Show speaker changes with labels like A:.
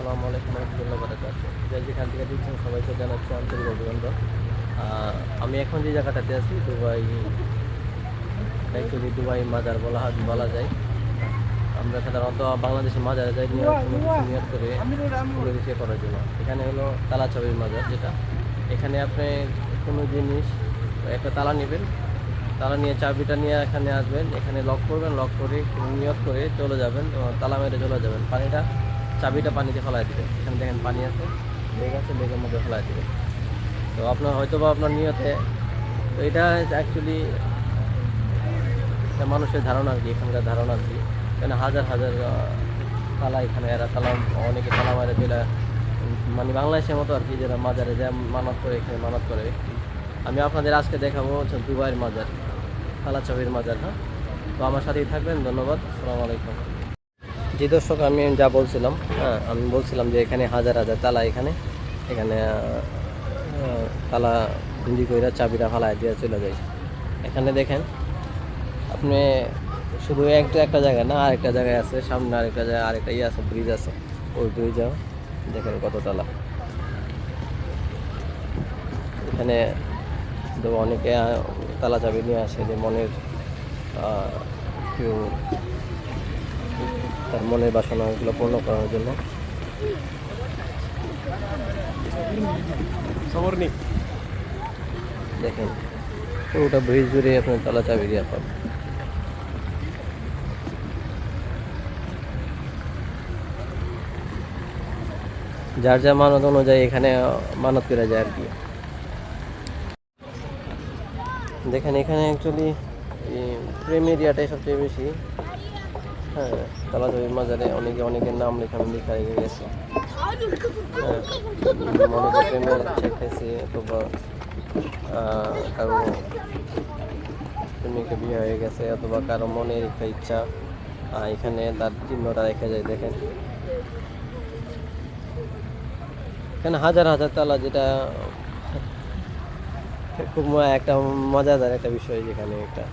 A: আসসালামু আলাইকুম রহমতুল্লাহ বারাকাত। যে যেখান থেকে দিচ্ছেন সবাইকে জানাচ্ছি আন্তরিক অভিনন্দন। আমি এখন যে জায়গাটাতে আছি, দুবাই অ্যাকচুয়ালি দুবাই মাজার বলা বলা যায়। আমরা সাধারণত বাংলাদেশের মাজারে যাই নিয়ে কোনো নিয়ত করে কোনো করার জন্য। এখানে হলো তালা চাবির মাজার যেটা। এখানে আপনি কোনো জিনিস, একটা তালা নেবেন। তালা নিয়ে চাবিটা নিয়ে এখানে আসবেন। এখানে লক করবেন, লক করে নিয়ত করে চলে যাবেন তালা মেরে চলে যাবেন। পানিটা চাবিটা পানিতে ফেলাই দিবেন এখানে দেখেন পানি আছে, বেগ আছে, বেগের মধ্যে ফেলাই দিবেন তো আপনার হয়তো বা আপনার নিয়তে, তো এটা অ্যাকচুয়ালি মানুষের ধারণা আর কি, এখানকার ধারণা আর কি। কেন হাজার হাজার তালা এখানে, এরা তালা, অনেকে তালা মারে দিলে মানে বাংলাদেশের মতো আর কি, যারা মাজারে যা মানত করে, এখানে মানত করে। আমি আপনাদের আজকে দেখাবো হচ্ছে দুবাইয়ের মাজার, তালা চাবির মাজার হ্যাঁ? তো আমার সাথেই থাকবেন, ধন্যবাদ, আসসালামু আলাইকুম। জি দর্শক, আমি যা বলছিলাম হ্যাঁ আমি বলছিলাম যে এখানে হাজার হাজার তালা এখানে এখানে তালা বিন্দি কইরা চাবিটা ফালাই দিয়ে চলে যায়। এখানে দেখেন, আপনি শুধু একটা একটা জায়গায় না, আরেকটা জায়গায় আছে, সামনে আরেকটা জায়গায়, আরেকটা ইয়ে আছে ব্রিজ আছে। ওই ব্রিজেও দেখেন কত তালা। এখানে অনেকে তালা চাবি নিয়ে আসে যে মনের কেউ মনের বাসনাগুলো পূর্ণ করার জন্য। দেখেন পুরোটা ব্রিজ জুড়ে আপনার তালা চাবি দেওয়া পাবেন। যার যা মানত অনুযায়ী এখানে মানত করা যায় আর কি। দেখেন এখানে অ্যাকচুয়ালি প্রেম এরিয়াটাই সবচেয়ে বেশি। হ্যাঁ তালাজবি মাজারে অনেকে অনেকের নাম লেখানো লেখা রেখে গেছে। হ্যাঁ মনে প্রেমের অথবা কারও প্রেমিকে বিয়ে হয়ে গেছে, অথবা কারও মনের একটা ইচ্ছা এখানে তার চিহ্নটা রেখে যায়, দেখেন। এখানে হাজার হাজার তালা যেটা, খুব একটা, মজাদার একটা বিষয় যেখানে একটা